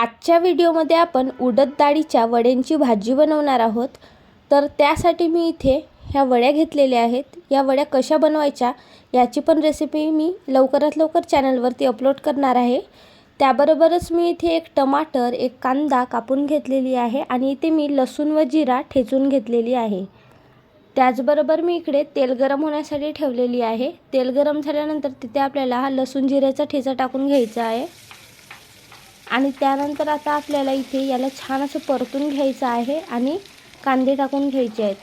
आजच्या व्हिडिओमध्ये आपण उडद डाळीच्या वड्यांची भाजी बनवणार आहोत. तर त्यासाठी मी इथे ह्या वड्या घेतलेल्या आहेत. या वड्या कशा बनवायच्या याची पण रेसिपी मी लवकरात लवकर चॅनलवरती अपलोड करणार आहे. त्याबरोबरच मी इथे एक टमाटर एक कांदा कापून घेतलेली आहे आणि इथे मी लसूण व जिरा ठेचून घेतलेली आहे. त्याचबरोबर मी इकडे तेल गरम होण्यासाठी ठेवलेली आहे. तेल गरम झाल्यानंतर तिथे आपल्याला हा लसूण जिऱ्याचा ठेचा टाकून घ्यायचा आहे. आणि त्यानंतर आता आपल्याला इथे याला छान असं परतून घ्यायचं आहे आणि कांदे टाकून घ्यायचे आहेत.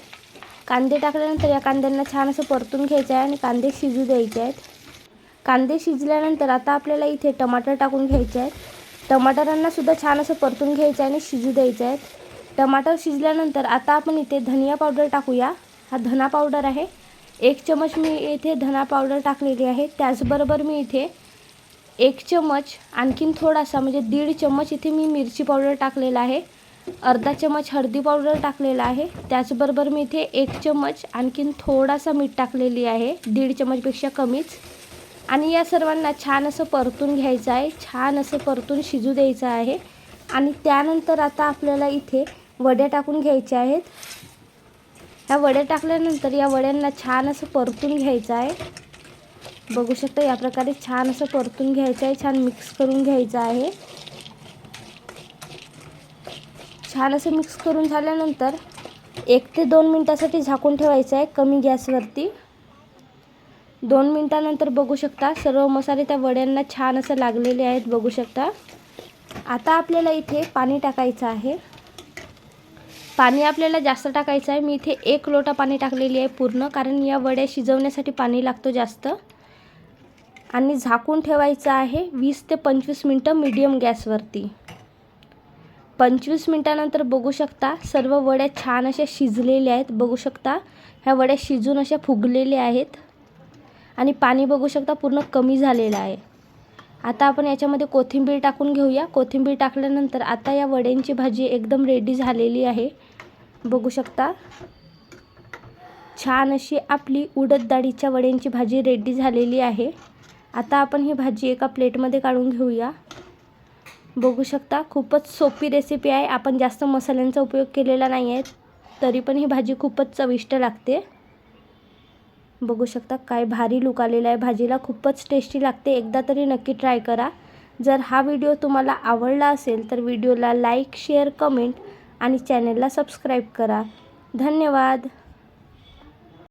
कांदे टाकल्यानंतर या कांद्यांना छान असं परतून घ्यायचं आहे आणि कांदे शिजू द्यायचे आहेत. कांदे शिजल्यानंतर आता आपल्याला इथे टमाटर टाकून घ्यायचे आहेत. टमाटरांनासुद्धा छान असं परतून घ्यायचं आहे आणि शिजू द्यायचं आहे टमाटर शिजल्यानंतर आता आपण इथे धनिया पावडर टाकूया. हा धना पावडर आहे. एक चमच मी इथे धना पावडर टाकलेली आहे. त्याचबरोबर मी इथे एक चमच आणखीन थोडासा म्हणजे दीड चमच इथे मी मिरची पावडर टाकलेला आहे. अर्धा चमच हळदी पावडर टाकलेला आहे. त्याचबरोबर मी इथे एक चमच आणखीन थोडासा मीठ टाकलेली आहे दीड चमचपेक्षा कमीच. आणि या सर्वांना छान असं परतून घ्यायचं आहे छान असं परतून शिजू द्यायचं आहे. आणि त्यानंतर आता आपल्याला इथे वड्या टाकून घ्यायच्या आहेत. ह्या वड्या टाकल्यानंतर या वड्यांना छान असं परतून घ्यायचं आहे. बघू शकता या प्रकारे छान असं परतून घ्यायचं आहे छान मिक्स करून घ्यायचं आहे. छान असं मिक्स करून झाल्यानंतर एक ते दोन मिनटासाठी झाकून ठेवायचं आहे कमी गॅसवरती. दोन मिनटानंतर बघू शकता सर्व मसाले त्या वड्यांना छान असं लागलेले आहेत बघू शकता. आता आपल्याला इथे पाणी टाकायचं आहे. पाणी आपल्याला जास्त टाकायचं आहे. मी इथे एक लोटा पाणी टाकलेली आहे पूर्ण कारण या वड्या शिजवण्यासाठी पाणी लागतो जास्त. आणि झाकून ठेवायचं आहे वीस ते पंचवीस मिनटं मीडियम गॅसवरती पंचवीस मिनटानंतर बघू शकता सर्व वड्या छान अशा शिजलेल्या आहेत. बघू शकता ह्या वड्या शिजून अशा फुगलेल्या आहेत. आणि पाणी बघू शकता पूर्ण कमी झालेलं आहे. आता आपण याच्यामध्ये कोथिंबीर टाकून घेऊया. कोथिंबीर टाकल्यानंतर आता या वड्यांची भाजी एकदम रेडी झालेली आहे. बघू शकता छान अशी आपली उडद डाळीच्या वड्यांची भाजी रेडी झालेली आहे. आता आपण ही भाजी एका प्लेटमध्ये काढून घेऊया. बघू शकता खूपच सोपी रेसिपी आहे. आपण जास्त मसाल्यांचा उपयोग केलेला नाही आहे तरी पण ही भाजी खूपच चविष्ट लागते. बघू शकता काय भारी लुक आलेला आहे भाजीला. खूपच टेस्टी लागते. एकदा तरी नक्की ट्राय करा. जर हा व्हिडिओ तुम्हाला आवडला असेल तर व्हिडिओला लाईक शेअर कमेंट आणि चॅनलला सबस्क्राईब करा. धन्यवाद!